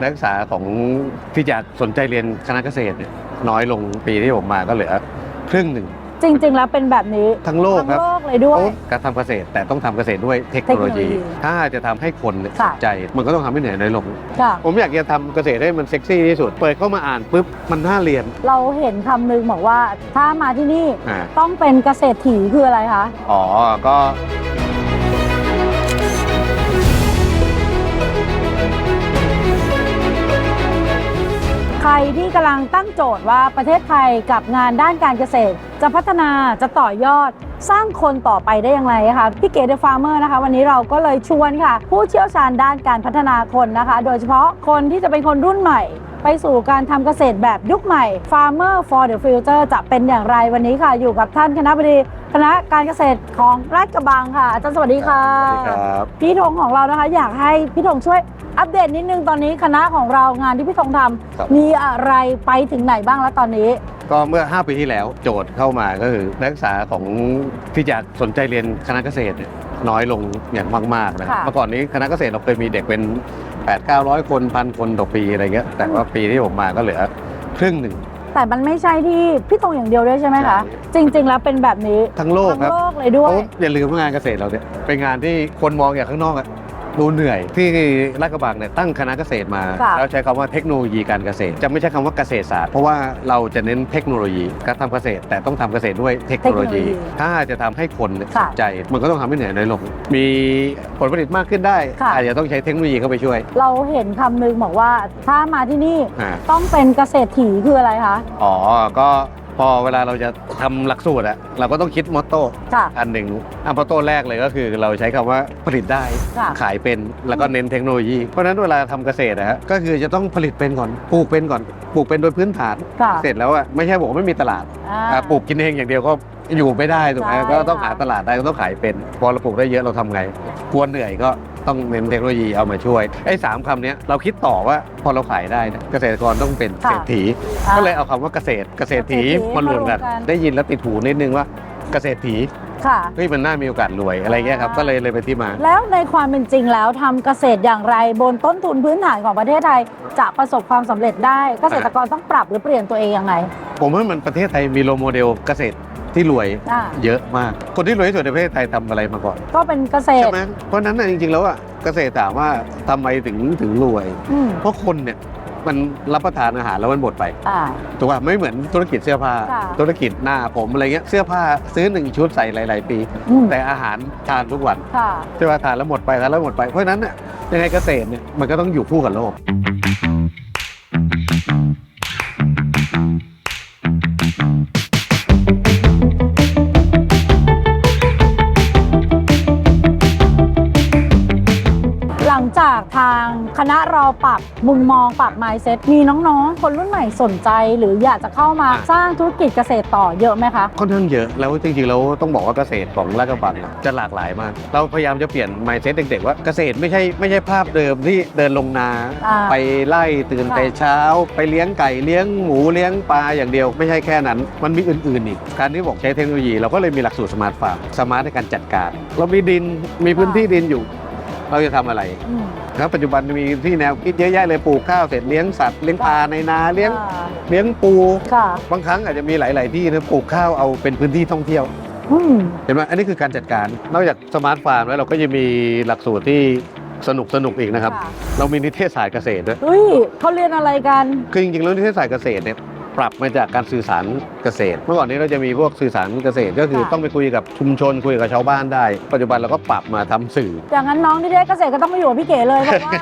นักศึกษาของที่จะสนใจเรียนคณะเกษตรเนี่ยน้อยลงปีที่ผมมาก็เหลือครึ่งหนึ่ง จริง ๆ แล้วเป็นแบบนี้ทั้งโลกทั้งครับโลกเลยด้วยโอ้การทำเกษตรแต่ต้องทำเกษตรด้วยเทคโนโลยี เทคโนโลยีถ้าจะทำให้คนเนี่ยสค่ะ นใจ มันก็ต้องทำให้เหนื่อยน้อยลง ค่ะ ผมอยากจะทำเกษตรให้มันเซ็กซี่ที่สุด เปิดเข้ามาอ่านปุ๊บมันน่าเรียนเราเห็นคำนึงบอกว่าถ้ามาที่นี่อ่าต้องเป็นเกษตรถีคืออะไรคะ อ๋อก็ รที่กำลังตั้งโจทย์ว่าประเทศไทยกับงานด้านการเกษตร จะพัฒนาจะต่อยอดสร้างคนต่อไปได้อย่างไรคะพี่เก๋เดอะฟาร์เมอร์นะคะ วันนี้เราก็เลยชวนค่ะ ผู้เชี่ยวชาญด้านการพัฒนาคนนะคะ โดยเฉพาะคนที่จะเป็นคนรุ่นใหม่ ไปสู่การทำเกษตรแบบยุคใหม่ Farmer for the Future จะเป็นอย่างไรวันนี้ค่ะ อยู่กับท่านคณะบดีคณะการเกษตรของราชกระบังค่ะ อาจารย์สวัสดีค่ะ สวัสดีครับ พี่ธงของเรานะคะ อยากให้พี่ธงช่วยอัปเดตนิดนึงตอนนี้คณะของเรางานที่พี่ธงทครับำมีอะไรไปถึงไหนบ้างแล้วตอนนี้ ก็เมื่อ 5 ปีที่แล้วโจทย์เข้ามาก็คือนักศึกษาของที่จะสนใจเรียนคณะเกษตรเนี่ยน้อยลงอย่างมากๆนะครับค่ะ เมื่อก่อนนี้คณะเกษตรเราเคยมีเด็กเป็น 8 9 0 0 คนพันคนต่อปีอะไรเงี้ย แต่ว่าปีที่ผมมาก็เหลือครึ่งหนึ่ง แต่มันไม่ใช่ที่พี่ธงอย่างเดียวด้วยใช่ไหมคะใช่จริง ๆ แล้วเป็นแบบนี้ทั้งโลกทั้ครับงโลกเลยด้วย เพราะอย่าลืมว่างานเกษตรเราเนี่ยเป็นงานที่คนมองอย่างข้างนอกอะ ดูเหนื่อยที่ลาดกระบังเนี่ยตั้งคณะเกษตรมา ค่ะ แล้วใช้คำว่าเทคโนโลยีการเกษตร จะไม่ใช่คำว่าเกษตรศาสตร์เพราะว่าเราจะเน้นเทคโนโลยีการทำเกษตร แต่ต้องทำเกษตรด้วยเทคโนโลยี ถ้าจะทำให้คนเนี่ยสค่ะนใจมันก็ต้องทำให้เหนื่อยน้อยลงมีผลผลิตมากขึ้นได้ ค่ะ อาจจะต้องใช้เทคโนโลยีเข้าไปช่วยเราเห็นคำนึงบอกว่าถ้ามาที่นี่อ่าต้องเป็นเกษตรถีคืออะไรคะ อ๋อก็ พอเวลาเราจะทำหลักสูตรอะเราก็ต้องคิดมอตโต้ค่ะ อันหนึ่งอันมอตโต้แรกเลยก็คือเราใช้คำว่าผลิตได้ ค่ะ ขายเป็นแล้วก็เน้นเทคโนโลยี เพราะฉะนั้นเวลาทำเกษตรนะฮะก็คือจะต้องผลิตเป็นก่อนปลูกเป็นก่อนปลูกเป็นโดยพื้นฐาน ค่ะเสร็จแล้วอะไม่ใช่บอกว่าไม่มีตลาดอ่า อะปลูกกินเองอย่างเดียวก็อยู่ไม่ได้ถูกไหมใช่ก็ต้องค่ะ หาตลาดได้ก็ต้องขายเป็น พอเราปลูกได้เยอะเราทำไงกลัวเหนื่อยก็ ต้องเน้นเทคโนโลยีเอามาช่วย ไอ้สามคำเนี้ยเราคิดต่อว่าพอเราขายได้เนี่ยเกษตรกรต้องเป็นเศรษฐีอ่าก็เลยเอาคำว่าเกษตรเกษตรถีเกษตรถีมารวมกันมารวมกัน ได้ยินแล้วติดหูนิดนึงว่าเกษตรถีค่ะเฮ้ยมันน่ามีโอกาสรวยอะไรเงี้ยครับอ่าก็เลยเลยเป็นที่มา แล้วในความเป็นจริงแล้วทำเกษตรอย่างไรบนต้นทุนพื้นฐานของประเทศไทย จะประสบความสำเร็จได้เกษตรกรต้องปรับหรือเปลี่ยนตัวเองอย่างไรผมว่ามันประเทศไทยมีโรลโมเดลเกษตร ที่รวยอ่า เยอะมาก คนที่รวยที่สุดในประเทศไทยทำอะไรมาก่อนก็เป็นเกษตใช่รไหมเพราะฉะนั้นน่ะจริง ๆ แล้วอะเกษตรถามว่าทำไมถึงถึงรวย อืมเพราะคนเนี่ยมันรับประทานอาหารแล้วมันหมดไปอ่า ถูกป่ะไม่เหมือนธุรกิจเสื้อผ้า ค่ะ ธุรกิจหน้าผมอะไรเงี้ยเสื้อผ้าซื้อหนึ่งชุดใส่หลาย ๆ ปี อืมแต่อาหารทานทุกวันค่ะ ใช่ป่ะทานแล้วหมดไปทานแล้วหมดไปเพราะฉะนั้นน่ะยังไงเกษตรเนี่ยมันก็ต้องอยู่คู่กับโลก ณะเราปรับมุมมองปรับ mindset มีน้องๆ คนรุ่นใหม่สนใจ หรืออยากจะเข้ามาอะ สร้างธุรกิจเกษตรต่อเยอะไหมคะ ค่อนข้างเยอะแล้วจริงๆแล้วต้องบอกว่าเกษตรของลาดกระบังเนี่ยจะหลากหลายมาก เราพยายามจะเปลี่ยน mindset เด็กๆว่าเกษตรไม่ใช่ไม่ใช่ภาพเดิมที่เดินลงนา อ่าไปไล่ตื่นค่ะ แต่เช้า ไปเลี้ยงไก่เลี้ยงหมูเลี้ยงปลาอย่างเดียว ไม่ใช่แค่นั้น มันมีอื่นๆอีกการที่บอกใช้เทคโนโลยีเราก็เลยมีหลักสูตรสมาร์ทฟาร์มสมาร์ทในการจัดการ เรามีดินมีพื้นที่ดินอยู่ เราจะทำอะไร อืมครับปัจจุบันมีที่แนวคิดเยอะแยะเลยปลูกข้าวเสร็จเลี้ยงสัตว์เลี้ยงปลาในนาเลี้ยงอ่าเลี้ยงปู ค่ะบางครั้งอาจจะมีหลาย ๆ ที่นะปลูกข้าวเอาเป็นพื้นที่ท่องเที่ยว อืมเห็นไหมอันนี้คือการจัดการ นอกจากสมาร์ทฟาร์มแล้วเราก็จะมีหลักสูตรที่สนุกสนุกอีกนะครับค่ะเรามีนิเทศศาสตร์เกษตรด้วยเฮ้ยเขาเรียนอะไรกัน คือจริง ๆ แล้วนิเทศศาสตร์เกษตรเนี่ย ปรับมาจากการสื่อสารเกษตร เมื่อก่อนนี้เราจะมีพวกสื่อสารเกษตรก็คือค่ะ ต้องไปคุยกับชุมชนคุยกับชาวบ้านได้ ปัจจุบันเราก็ปรับมาทำสื่อ อย่างนั้นน้องที่เรียนเกษตรก็ต้องมาอยู่กับพี่เก๋เลยเพราะว่า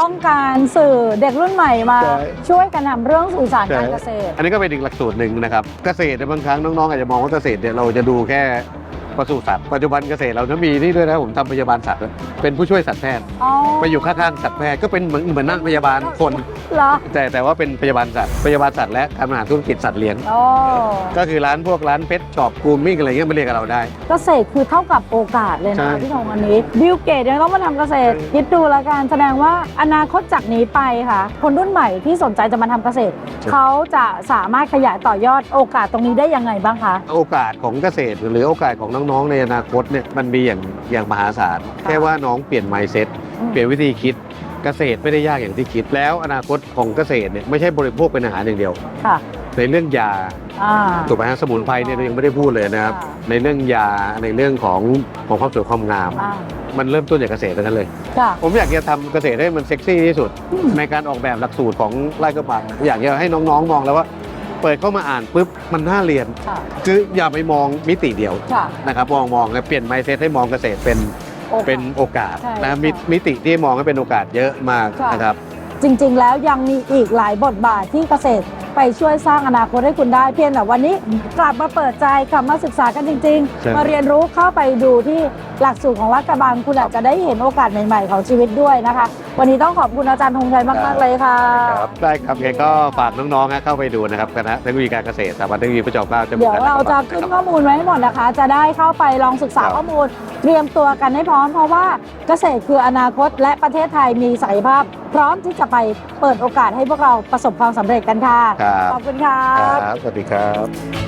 ต้องการสื่อเด็กรุ่นใหม่มา ใช่ช่วยกันทำเรื่องสื่อสารใช่ การเกษตร อันนี้ก็เป็นอีกหลักสูตรหนึ่งนะครับ เกษตรเนี่ยบางครั้งน้องๆอาจจะมองว่าเกษตรเนี่ยเราจะดูแค่ ปศุสัตว์ปัจจุบันเกษตรเรานะมีนี่ด้วยนะผมทำพยาบาลสัตว์ด้วยเป็นผู้ช่วยสัตวแพทย์อ๋อไปอยู่ข้างๆสัตวแพทย์ก็เป็นเหมือนเหมือนนั่งพยาบาลคน เหรอแต่แต่ว่าเป็นพยาบาลสัตว์พยาบาลสัตว์และการบริหารธุรกิจสัตว์เลี้ยงอ๋อก็คือร้านพวกร้านเพชรช็อปกูมิ่งอะไรเงี้ยมาเรียกกับเราได้ เกษตรคือเท่ากับโอกาสเลยใช่ นะพี่ธงอันนี้บิลเกตยังต้องมาทำเกษตรใช่คิดดูแล้วกันแสดงว่าอนาคตจากนี้ไปค่ะ คนรุ่นใหม่ที่สนใจจะมาทำเกษตร เขาจะสามารถขยายต่อยอดโอกาสตรงนี้ได้ยังไงบ้างคะ โอกาสของเกษตรหรือโอกาสของน้องๆในอนาคตเนี่ยมันมีอย่างอย่างมหาศาลแค่ว่าน้องเปลี่ยน mindset อืมเปลี่ยนวิธีคิดเกษตรไม่ได้ยากอย่างที่คิดแล้วอนาคตของเกษตรเนี่ยไม่ใช่บริโภคเป็นอาหารอย่างเดียว ค่ะในเรื่องยาอ่าถูกไหมฮะสมุนไพรเนี่ยเรายังไม่ได้พูดเลยนะครับค่ะในเรื่องยาในเรื่องของของความสวยความงามอ่ามันเริ่มต้นจากเกษตรทั้งนั้นเลยค่ะผมอยากจะทำเกษตรให้มันเซ็กซี่ที่สุดอืมในการออกแบบหลักสูตรของไร่กระบังอยากจะให้น้องๆมองแล้วว่าเปิดเข้ามาอ่านปุ๊บมันน่าเรียน ค่ะ คืออย่าไปมองมิติเดียวค่ะ นะครับมองมองแล้วเปลี่ยนไมเซ็ตให้มองเกษตรเป็นโอกาสเป็นโอกาสใช่นะค่ะมิมิติที่มองให้เป็นโอกาสเยอะมากค่ะ นะครับ จริงๆ แล้วยังมีอีกหลายบทบาทที่เกษตร ไปช่วยสร้างอนาคตให้คุณได้เพียงแต่วันนี้กลับมาเปิดใจกลับมาศึกษากันจริง ใช่ ๆ มาเรียนรู้เข้าไปดูที่หลักสูตรของรัฐกระบังคุณอาจจะได้เห็นโอกาสใหม่ ๆ ของชีวิตด้วยนะคะ วันนี้ต้องขอบคุณอาจารย์ธงชัยมากๆเลยค่ะ ครับได้ครับยังไงก็ฝากน้องๆนะเข้าไปดูนะครับคณะเทคโนโลยีการเกษตรสถาบันเทคโนโลยีพระจอมเกล้าจังหวัดเดี๋ยวเราจะขึ้นข้อมูลไว้ให้หมดนะคะ จะได้เข้าไปลองศึกษาข้อมูล เตรียมตัวกันให้พร้อมเพราะว่าเกษตรคืออนาคต และประเทศไทยมีศักยภาพ พร้อมที่จะไปเปิดโอกาสให้พวกเราประสบความสำเร็จกันค่ะ ครับขอบคุณค่ะครับ สวัสดีครับ